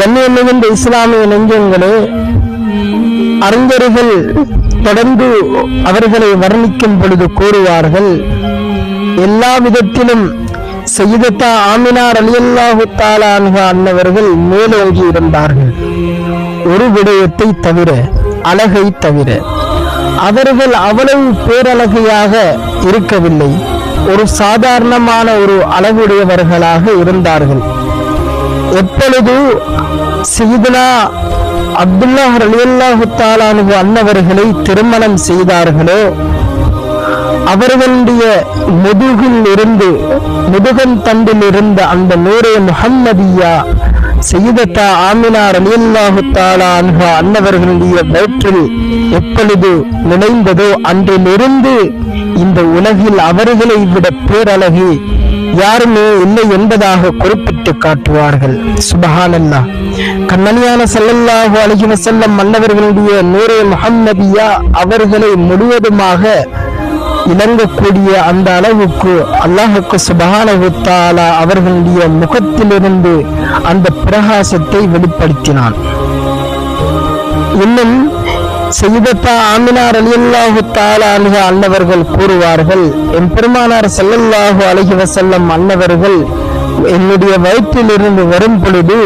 கண்ணியம் மிகுந்த இஸ்லாமிய நெஞ்சங்களே அறிஞர்கள் தொடர்ந்து அவர்களை வர்ணிக்கும் பொழுது கூறுவார்கள் எல்லா விதத்திலும் செய்தத்தா ஆமினார் அலியல்லாஹு தாலான்க அன்னவர்கள் மேலோங்கி இருந்தார்கள். ஒரு விடயத்தை தவிர அழகை தவிர அவர்கள் அவ்வளவு பேரழகையாக இருக்கவில்லை. ஒரு சாதாரணமான ஒரு அழகுடையவர்களாக இருந்தார்கள். எப்பொழுது செய்தனா அப்துல்லாஹ் ரலியல்லாஹு தாலானு அன்னவர்களை திருமணம் செய்தார்களோ அவர்களுடைய முதுகில் இருந்து முதுகன் தண்டில் இருந்த அந்த நூரே முஹம்மதியா செய்தத்தா ஆமினா ரலியல்லாஹு தாலா அன்ஹா அன்னவர்களுடைய வயிற்றில் எப்பொழுது நுழைந்ததோ அன்றிலிருந்து இந்த உலகில் அவர்களை விட பேரழகி யாருமே இல்லை என்பதாக குறிப்பிட்டு காட்டுவார்கள். சுபஹானல்லா. கண்ணனியான செல்லல்லாஹு அலைஹி வஸல்லம் மன்னவர்களுடைய நூரே முகம்மதியா அவர்களை முழுவதுமாக இணங்கக்கூடிய அந்த அளவுக்கு அல்லாஹுக்கு சுபஹானஹு அவர்களுடைய முகத்திலிருந்து அந்த பிரகாசத்தை வெளிப்படுத்தினான். இன்னும் செய்தத்தா ஆமினார் அலியல்லாஹு தாலா அன்னவர்கள் கூறுவார்கள். என் பெருமானார் செல்லல்லாஹு அலைஹி வஸல்லம் அன்னவர்கள் என்னுடைய வயிற்றிலிருந்து வரும் பொழுது